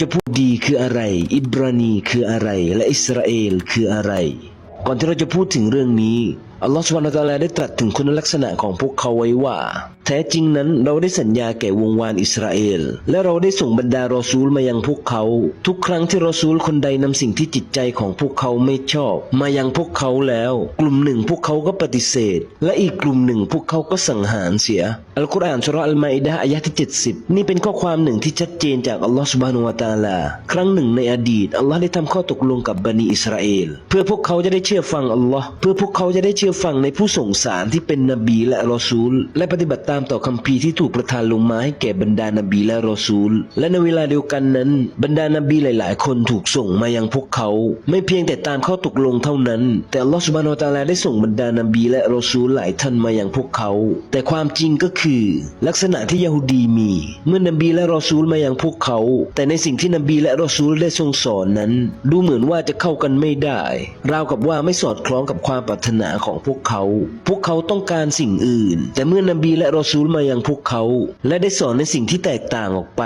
จะพูดดีคืออะไร อิบรานีคืออะไร และอิสราเอลคืออะไร ก่อนที่เราจะพูดถึงเรื่องนี้ อัลลอฮฺสุบานะฮูวะตะลาได้ตรัสถึงคุณลักษณะของพวกเขาไว้ว่า แท้จริงนั้นเราได้สัญญาแก่วงวานอิสราเอล และเราได้ส่งบรรดารอซูลมายังพวกเขา ทุกครั้งที่รอซูลคนใดนำสิ่งที่จิตใจของพวกเขาไม่ชอบ มายังพวกเขาแล้ว กลุ่มหนึ่งพวกเขาก็ปฏิเสธ และอีกกลุ่มหนึ่งพวกเขาก็สังหารเสียอัลกุรอานสุระอัลมาอิดะห์อายะที่ 70 นี่เป็นข้อความหนึ่งที่ชัดเจนจากอัลลอฮฺสุบานุวะตาลาครั้งหนึ่งในอดีตอัลลอฮ์ได้ทำข้อตกลงกับบันิอิสราเอล เพื่อพวกเขาจะได้เชื่อฟังอัลลอฮ์เพื่อพวกเขาจะได้เชื่อฟังในผู้ส่งสารที่เป็นนบีและรอซูล และปฏิบัติตามต่อคัมภีร์ที่ถูกประทานลงมาให้แก่บรรดานบีและรอซูล และในเวลาเดียวกันนั้น บรรดานบีหลาย ๆ คนถูกส่งมายังพวกเขา ไม่เพียงแต่ตามข้อตกลงเท่านั้น แต่ลอสบานอตาลาได้ส่งบรรดานบีและรอซูลหลายท่านมายังพวกเขา แต่ความจริงก็คือ ลักษณะที่ยะฮูดีมี เมื่อนบีและรอซูลมายังพวกเขา แต่ในสิ่งที่นบีและรอซูลได้ทรงสอนนั้น ดูเหมือนว่าจะเข้ากันไม่ได้ ราวกับว่าไม่สอดคล้องกับความปรารถนาของพวกเขา พวกเขาต้องการสิ่งอื่น แต่เมื่อนบีและรอซูลมายังพวกเขา และได้สอนในสิ่งที่แตกต่างออกไป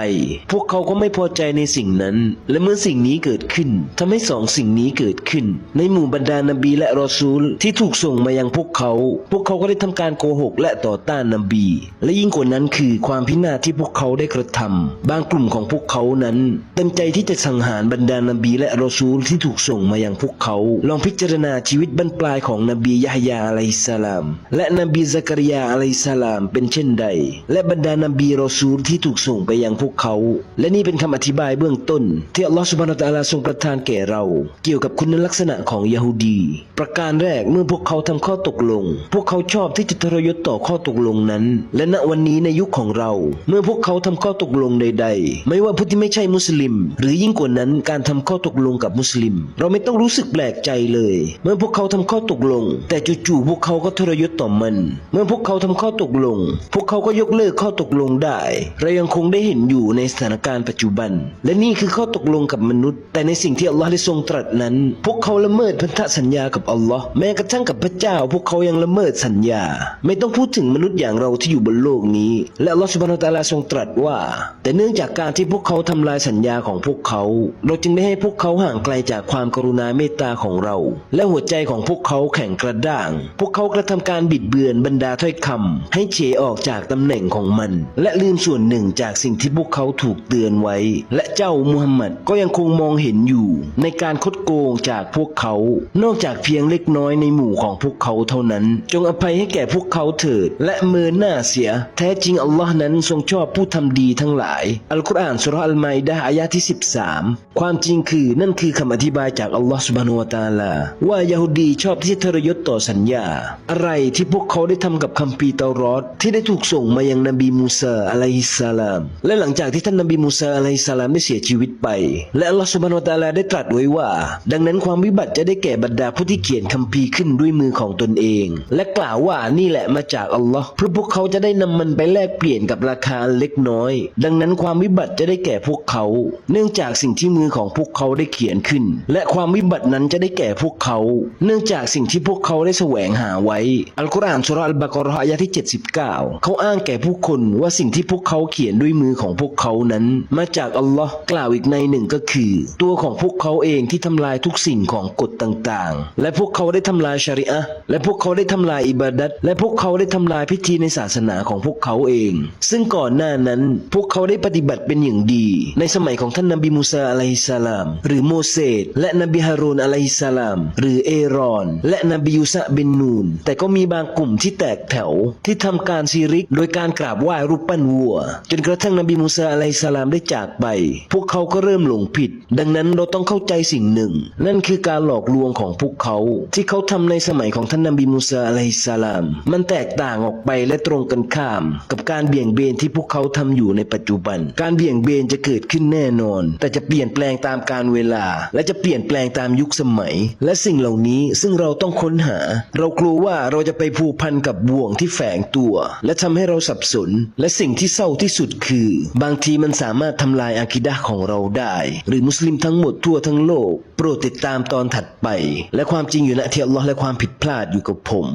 พวกเขาก็ไม่พอใจในสิ่งนั้น และเมื่อสิ่งนี้เกิดขึ้นทำให้สองสิ่งนี้เกิดขึ้น ในหมู่บรรดานบีและรอซูลที่ถูกส่งมายังพวกเขา พวกเขาก็ได้ทำการโกหกและต่อต้านนบี และยิ่งกว่านั้นคือความพินาศที่พวกเขาได้กระทำบางกลุ่มของพวกเขานั้น เต็มใจที่จะสังหารบรรดานบีและรอซูลที่ถูกส่งมายังพวกเขา ลองพิจารณาชีวิตบรรปลายของนบียะฮยาอะลัยฮิสลาม และนบีซักริยาอะลัยฮิสลามเป็นเช่นใด และบรรดานบีรอซูลที่ถูกส่งไปยังพวกเขา และนี่เป็นคำอธิบายเบื้องต้น ที่อัลลอฮฺสุบานตะอาลาทรงประทานแก่เรา เกี่ยวกับคุณลักษณะของยะฮูดี ประการแรกเมื่อพวกเขาทำข้อตกลง พวกเขาชอบที่จะทรยศต่อข้อตกลงนั้น และณวันนี้ในยุคของเรา เมื่อพวกเขาทำข้อตกลงใด ๆ ไม่ว่าผู้ที่ไม่ใช่มุสลิม หรือยิ่งกว่านั้นการทำข้อตกลงกับมุสลิม เราไม่ต้องรู้สึกแปลกใจเลย เมื่อพวกเขาทำข้อตกลง แต่จู่จู่พวกเขาก็ทรยศต่อมัน เมื่อพวกเขาทำข้อตกลง พวกเขาก็ยกเลิกข้อตกลงได้ เรายังคงได้เห็นอยู่ในสถานการณ์ปัจจุบัน และนี่คือข้อตกลงกับมนุษย์ แต่ในสิ่งที่อัลลอฮ์ได้ทรงตรัสนั้น พวกเขาละเมิดพันธสัญญากับอัลลอฮ์แม้กระทั่งกับพระเจ้า พวกเขายังละเมิดสัญญา ไม่ต้องพูดถึงมนุษย์อย่างเราที่อยู่บนโลกนี้ และอัลลอฮ์สุบฮานาตะอาลาทรงตรัสว่า แต่เนื่องจากการที่พวกเขาทำลายสัญญาของพวกเขา เราจึงได้ให้พวกเขาห่างไกลจากความกรุณาเมตตาของเรา และหัวใจของพวกเขาแข็งกระด้างพวกเขากระทำการบิดเบือนบรรดาถ้อยคำให้เฉออกจากตำแหน่งของมัน และลืมส่วนหนึ่งจากสิ่งที่พวกเขาถูกเตือนไว้ และเจ้ามุฮัมมัดก็ยังคงมองเห็นอยู่ ในการคดโกงจากพวกเขา นอกจากเพียงเล็กน้อยในหมู่ของพวกเขาเท่านั้น จงอภัยให้แก่พวกเขาเถิด และเมินหน้าเสีย แท้จริงอัลลอฮ์นั้นทรงชอบผู้ทำดีทั้งหลาย อัลกุรอานสุรอัลมดะอายะที่ 13 ความจริงคือนั่นคือคำอธิบายจากอัลลอฮ์สุบานุวตาลา ว่ายะฮูดีชอบที่ทรยศต่อสัญญา อะไรที่พวกเขาได้ทำกับคัมภีร์เตารอดที่ได้ถูกส่งมายังนบีมูซาอะลัยฮิสสลาม และหลังจากที่ท่านนบีมูซาอะลัยฮิสสลามได้เสียชีวิตไป และอัลลอฮ์สุบานุวตะอาลาได้ตรัสไว้ว่า ดังนั้นความวิบัติจะได้แก่บรรดาผู้ที่เขียนคัมภีร์ขึ้นด้วยมือของตนเอง และกล่าวว่านี่แหละมาจากอัลลอฮ์เพื่อพวกเขาจะได้นำมันไปแลกเปลี่ยนกับราคาเล็กน้อย ดังนั้นความวิบัติจะได้แก่พวกเขา เนื่องจากสิ่งที่มือของพวกเขาได้เขียนขึ้น และความวิบัตินั้นจะได้แก่พวกเขา เนื่องจากสิ่งที่พวกเขาได้แสวงหาไว้ อัลกุรอานสุระอัลบะเกาะเราะห์อายะที่ 79 เขาอ้างแก่ผู้คนว่าสิ่งที่พวกเขาเขียนด้วยมือของพวกเขานั้น มาจากอัลลอฮ์กล่าวอีกในหนึ่งก็คือ ตัวของพวกเขาเองที่ทำลายทุกสิ่งของกฎต่างๆ และพวกเขาได้ทำลายชริอะห์และพวกเขาได้ทำลายอิบาดัตและพวกเขาได้ทำลายพิธีในศาสนาของพวกเขาเอง ซึ่งก่อนหน้านั้นพวกเขาได้ปฏิบัติเป็นอย่างดี ในสมัยของท่านนบีมูซาอะลัยฮิสสลาม หรือโมเสสและนบีฮารูนอะลัยฮิสสลาม หรือเอรอน และนบียูซาะบินนูน แต่ก็มีบางกลุ่มที่แตกแถวที่ทำการซีริก โดยการกราบไหว้รูปปั้นวัว จนกระทั่งนบีมูซาอะลัยสลามได้จากไป พวกเขาก็เริ่มหลงผิด ดังนั้นเราต้องเข้าใจสิ่งหนึ่ง นั่นคือการหลอกลวงของพวกเขา ที่เขาทำในสมัยของท่านนบีมูซาอะลัยสลาม มันแตกต่างออกไปและตรงกันข้าม กับการเบี่ยงเบนที่พวกเขาทำอยู่ในปัจจุบัน การเบี่ยงเบนจะเกิดขึ้นแน่นอน แต่จะเปลี่ยนแปลงตามการเวลา และจะเปลี่ยนแปลงตามยุคสมัย และสิ่งเหล่านี้ซึ่งเราต้องค้นหาเรากลัวว่าเราจะไปผูกพันกับบ่วงที่แฝงตัว และทำให้เราสับสน และสิ่งที่เศร้าที่สุดคือ บางทีมันสามารถทำลายอาคิดะของเราได้ หรือมุสลิมทั้งหมดทั่วทั้งโลก โปรดติดตามตอนถัดไป และความจริงอยู่ณที่อัลลอฮ์และความผิดพลาดอยู่กับผม